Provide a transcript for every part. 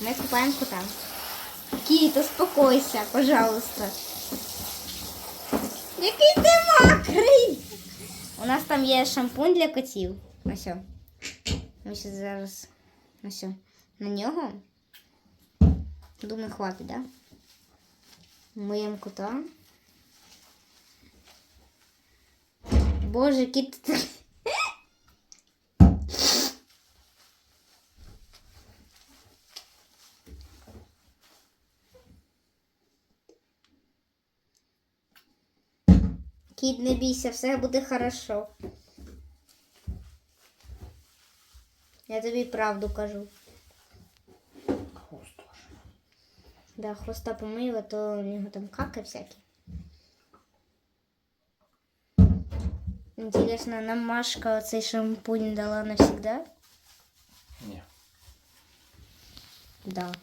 Ми купаємо кота. Кіт, успокойся, пожалуйста. Який ти мокрий! У нас там є шампунь для котів. Ось. о. Ми ще зараз. Ось. о. На нього. Думаю, хватить, да? Миємо кота. Боже, кіт. ти- Кіт, не бійся, все буде хорошо. Я тобі правду кажу. Хвост теж. Да, хвоста помила, то у нього там каки всякі. Интересно, нам Машка цей шампунь дала навсегда? Ні. Да.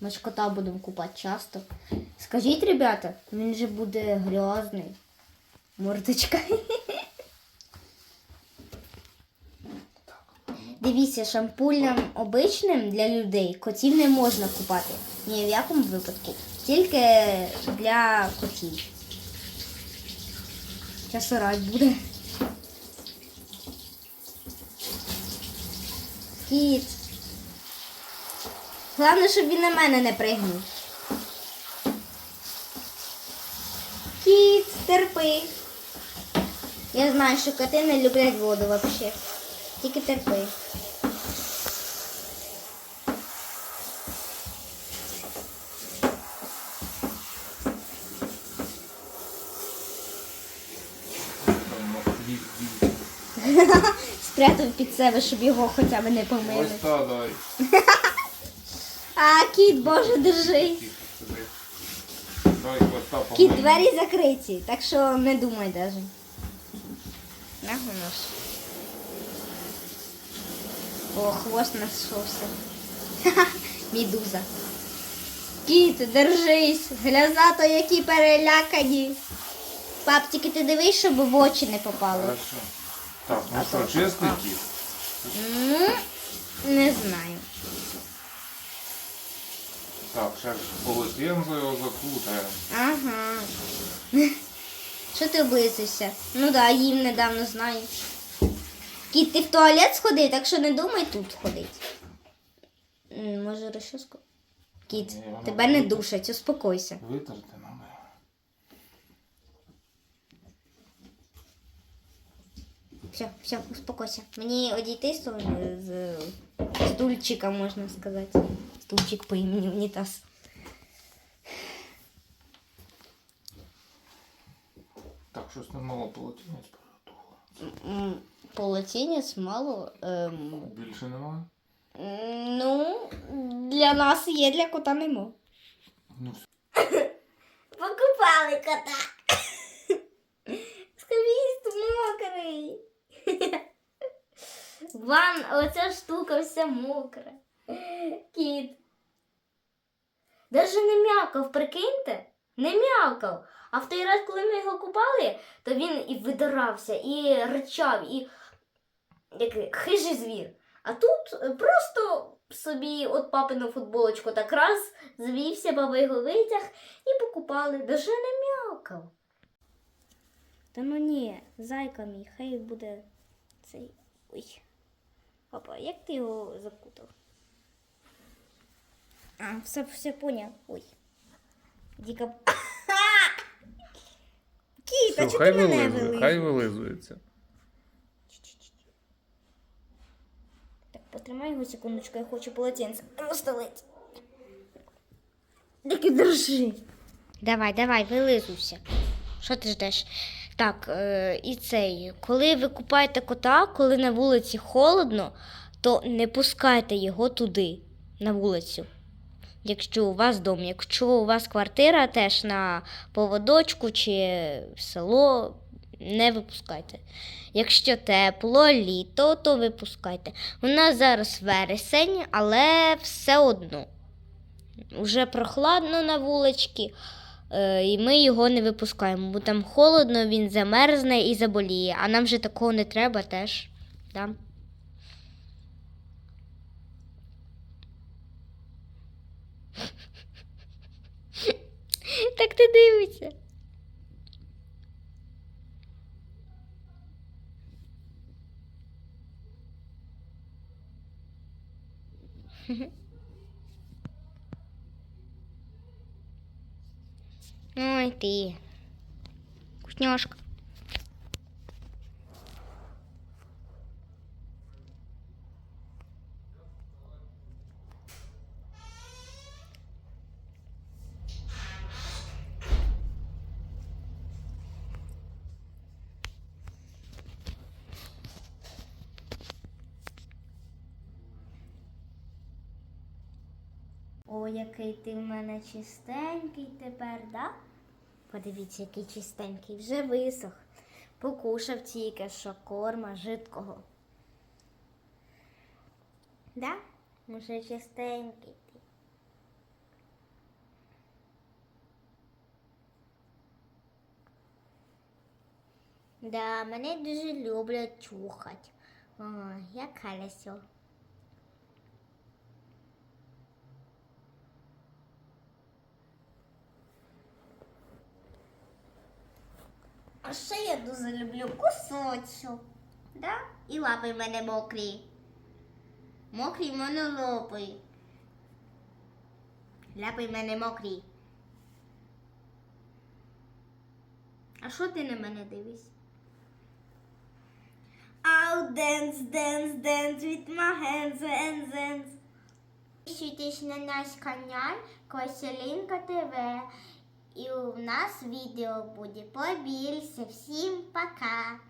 Ми ж кота будемо купати часто. Скажіть, ребята, він же буде грязний. Мордочка. Дивіться, шампунем обичним для людей котів не можна купати. Ні в якому випадку. Тільки для котів. Зараз орать буде. Кіт. Головне, щоб він на мене не пригнув. Кіт, терпи. Я знаю, що коти не люблять воду взагалі. Тільки терпи. Спрятав під себе, щоб його хоча б не помили. Ось та дай. А, кіт, боже, держи. Кіт, двері закриті, так що не думай даже. Нахуй нож. О, хвост нашовся. Мідуза. Кіт, держись. Глязато, які перелякані. Пап, тільки ти дивись, щоб в очі не попало. Хорошо. Так, ну А що, чесний кіт? Ну, не знаю. Так, зараз полотенце його закутаємо. Ага. Що ти облизуєшся? Ну да, їм недавно знаю. Кіт, ти в туалет сходи, так що не думай тут ходить. Може розчоску? Кіт, Ні, тебе не буде. душать, успокойся. Витерти надо. Все, все, успокойся. Мені одійти з того з стульчика, можна сказати. Стульчик по імені унітаз. Щось не мало полотенець приготувало. М, мало. Ем, Більше немає? Ну, для нас є, для кота нема. Ну все. Покупали кота. Хвіст мокрий. Ван, оця штука вся мокра. Кіт. Даже не м'якав, прикиньте? Не м'якав. А в той раз, коли ми його купали, то він і видирався, і ричав, і як хижий звір. А тут просто собі от папину футболочку так раз звівся, баба його витяг і покупали. Даже не м'якав. Та ну ні, зайка мій, хай буде цей. Ой. Папа, як ти його закутав? А, все, все поняв. Ой. Діка. Все, хай вилизує, хай вилизується. Так, потримай його секундочку, я хочу полотенце розстелити. Так і держи. Давай, давай, вилизуйся. Що ти ждеш? Так, е, і цей. Коли ви купаєте кота, коли на вулиці холодно, то не пускайте його туди, на вулицю. Якщо у вас дом, якщо у вас квартира теж на поводочку чи село, не випускайте. Якщо тепло, літо, то випускайте. У нас зараз вересень, але все одно. Уже прохладно на вуличці, е, і ми його не випускаємо, бо там холодно, він замерзне і заболіє. А нам же такого не треба теж. Да? Так не дивиться. Ой ти. Вкусняшка. О, який ти в мене чистенький тепер, да? Подивіться, який чистенький, вже висох. Покушав тільки що корма жидкого. Да? Уже чистенький ти. Да, мене дуже люблять чухать. О, як халясо. А ще я дуже люблю кусочок. Да? І лапи в мене мокрі. Мокрі в мене лапи. Лапи в мене мокрі. А що ти на мене дивишся? I'll dance, dance, dance with my hands and hands. Підписуйтесь на наш канал Коселінка ТВ. І у нас відео буде побільше. Всім пока!